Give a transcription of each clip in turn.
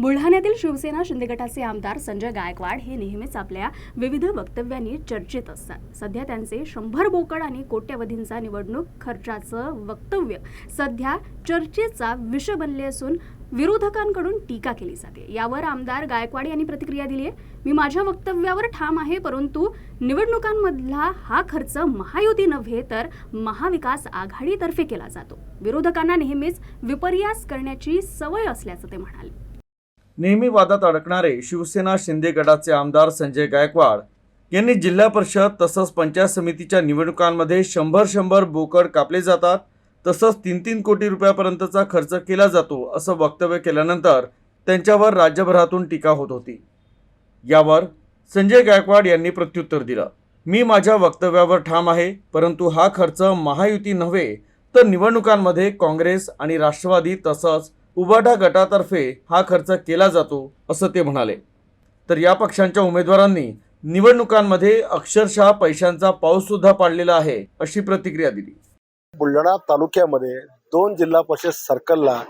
बुलढाण्यातील शिवसेना शिंदे गटाचे आमदार संजय गायकवाड हे नेहमीच आपल्या विविध वक्तव्यांनी चर्चेत असतात. सध्या त्यांचे शंभर बोकड आणि कोट्यवधींचा निवडणूक खर्चाचं वक्तव्य सध्या चर्चेचा विषय बनले असून विरोधकांकडून टीका केली जाते. यावर आमदार गायकवाड यांनी प्रतिक्रिया दिली आहे. मी माझ्या वक्तव्यावर ठाम आहे परंतु निवडणुकांमधला हा खर्च महायुती नव्हे तर महाविकास आघाडीतर्फे केला जातो. विरोधकांना नेहमीच विपर्यास करण्याची सवय असल्याचं ते म्हणाले. नेहमी वादात अडकणारे शिवसेना शिंदे गटाचे आमदार संजय गायकवाड यांनी जिल्हा परिषद तसंच पंचायत समितीच्या निवडणुकांमध्ये शंभर शंभर बोकड कापले जातात तसंच तीन तीन कोटी रुपयापर्यंतचा खर्च केला जातो असं वक्तव्य केल्यानंतर त्यांच्यावर राज्यभरातून टीका होत होती. यावर संजय गायकवाड यांनी प्रत्युत्तर दिलं. मी माझ्या वक्तव्यावर ठाम आहे परंतु हा खर्च महायुती नव्हे तर निवडणुकांमध्ये काँग्रेस आणि राष्ट्रवादी तसंच उबाटा गटातर्फे हा खर्च केला जातो असं ते म्हणाले. तर या पक्षांच्या उमेदवारांनी निवडणुकांमध्ये अक्षरशः पैशांचा पाऊस सुद्धा पाडलेला आहे अशी प्रतिक्रिया दिली. बुलढाणा तालुक्यामध्ये दोन जिल्हा परिषद सर्कलला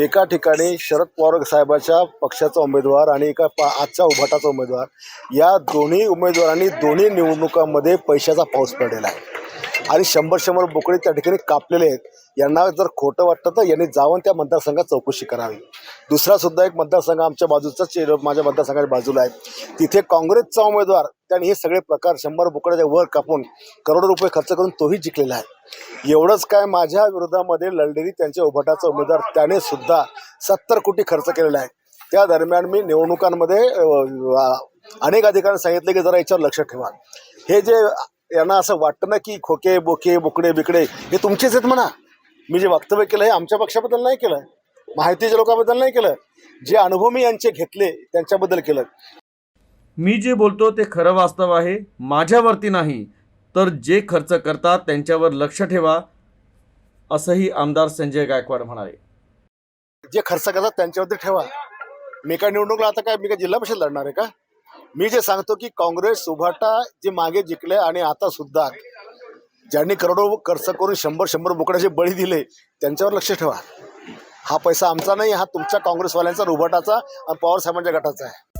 एका ठिकाणी शरद पवार साहेबाच्या पक्षाचा उमेदवार आणि एका पा आजच्या उभाटाचा उमेदवार या दोन्ही उमेदवारांनी दोन्ही निवडणुकांमध्ये पैशाचा पाऊस पडलेला आहे. आणि शंभर शंभर बोकडे त्या ठिकाणी कापलेले आहेत. यांना जर खोटं वाटतं तर यांनी जाऊन त्या मतदारसंघात चौकशी करावी. दुसरा सुद्धा एक मतदारसंघ आमच्या बाजूचाच माझ्या मतदारसंघाच्या बाजूला आहे. तिथे काँग्रेसचा उमेदवार त्यांनी हे सगळे प्रकार शंभर बोकड्याच्या वर कापून करोडो रुपये खर्च करून तोही जिंकलेला आहे. एवढंच काय माझ्या विरोधामध्ये लढलेली त्यांच्या उभाटाचा उमेदवार त्याने सुद्धा सत्तर कोटी खर्च केलेला आहे. त्या दरम्यान मी निवडणुकांमध्ये अनेक अधिकाऱ्यांनी सांगितले की जरा याच्यावर लक्ष ठेवा. हे जे यांना असं वाटतं ना की खोके बोके बोकडे बिकडे हे तुमचेच आहेत म्हणा. मी जे वक्तव्य केलं हे आमच्या पक्षाबद्दल नाही केलं. माहितीच्या लोकांबद्दल नाही केलं. जे अनुभव मी यांचे घेतले त्यांच्याबद्दल केलं. मी जे बोलतो ते खरं वास्तव आहे माझ्यावरती नाही. तर जे खर्च करतात त्यांच्यावर लक्ष ठेवा असंही आमदार संजय गायकवाड म्हणाले. जे खर्च करतात त्यांच्यावरती ठेवा. मी काय निवडणुकला आता काय मी काय जिल्हा परिषद लढणार आहे का? मी जे सांगतो की काँग्रेस उभाटा जे मागे जिंकले आणि आता सुद्धा ज्यांनी करोडो खर्च करून शंभर शंभर बोकड्याचे बळी दिले त्यांच्यावर लक्ष ठेवा. हा पैसा आमचा नाही हा तुमच्या काँग्रेसवाल्यांचा उभाटाचा आणि पवार साहेबांच्या गटाचा आहे.